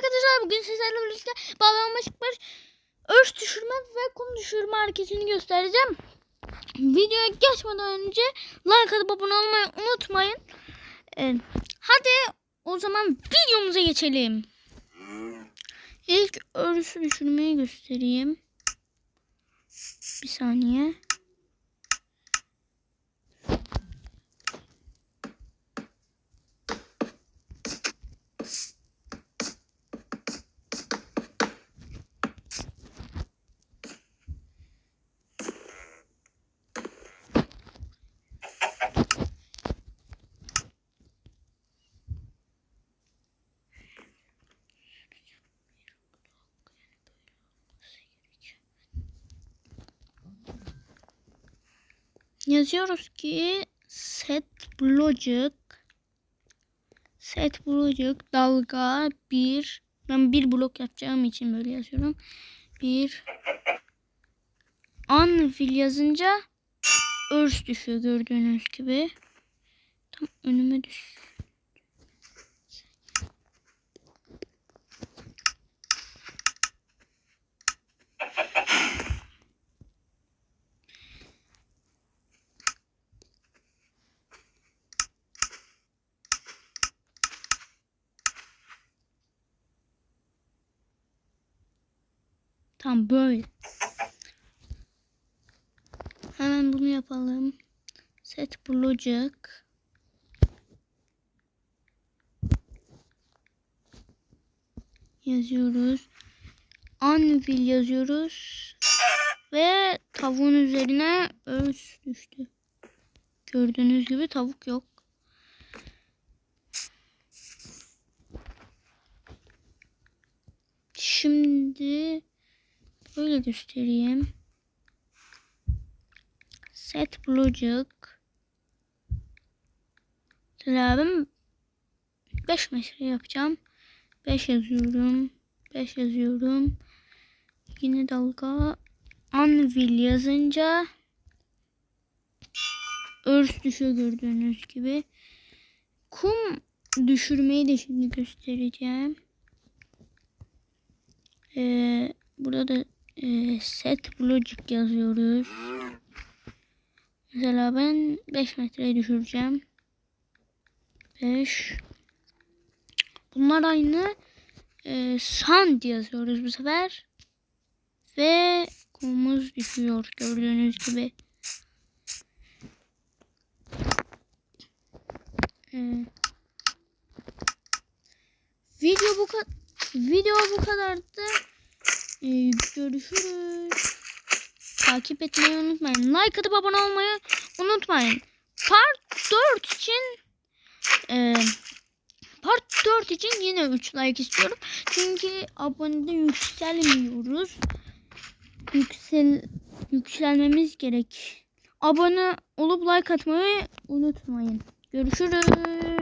arkadaşlar bugün sizlerle birlikte bağlanmışlık var. Örş düşürme ve kum düşürme hareketini göstereceğim. Videoya geçmeden önce like atıp abone olmayı unutmayın. Ee, hadi o zaman videomuza geçelim. İlk örüsü düşürmeyi göstereyim. Bir saniye. Yazıyoruz ki set blocuk set blocuk dalga bir ben bir blok yapacağım için böyle yazıyorum. Bir anvil yazınca örs düşüyor gördüğünüz gibi. Tam önüme düş. Tam böyle. Hemen bunu yapalım. Set bulacak. Yazıyoruz. Anvil yazıyoruz. Ve tavuğun üzerine örs düştü. Gördüğünüz gibi tavuk yok. Şimdi böyle göstereyim. Set bulacak. Ben 5 metre yapacağım. 5 yazıyorum. 5 yazıyorum. Yine dalga anvil yazınca örs düşüyor gördüğünüz gibi. Kum düşürmeyi de şimdi göstereceğim. Ee, burada da e, set logic yazıyoruz. Mesela ben 5 metreye düşüreceğim. 5 Bunlar aynı e, sand yazıyoruz bu sefer. Ve kumumuz düşüyor gördüğünüz gibi. Ee, video bu kadar video bu kadardı. Ee, görüşürüz. Takip etmeyi unutmayın. Like atıp abone olmayı unutmayın. Part 4 için e, Part 4 için yine 3 like istiyorum. Çünkü abonede yükselmiyoruz. Yüksel yükselmemiz gerek. Abone olup like atmayı unutmayın. Görüşürüz.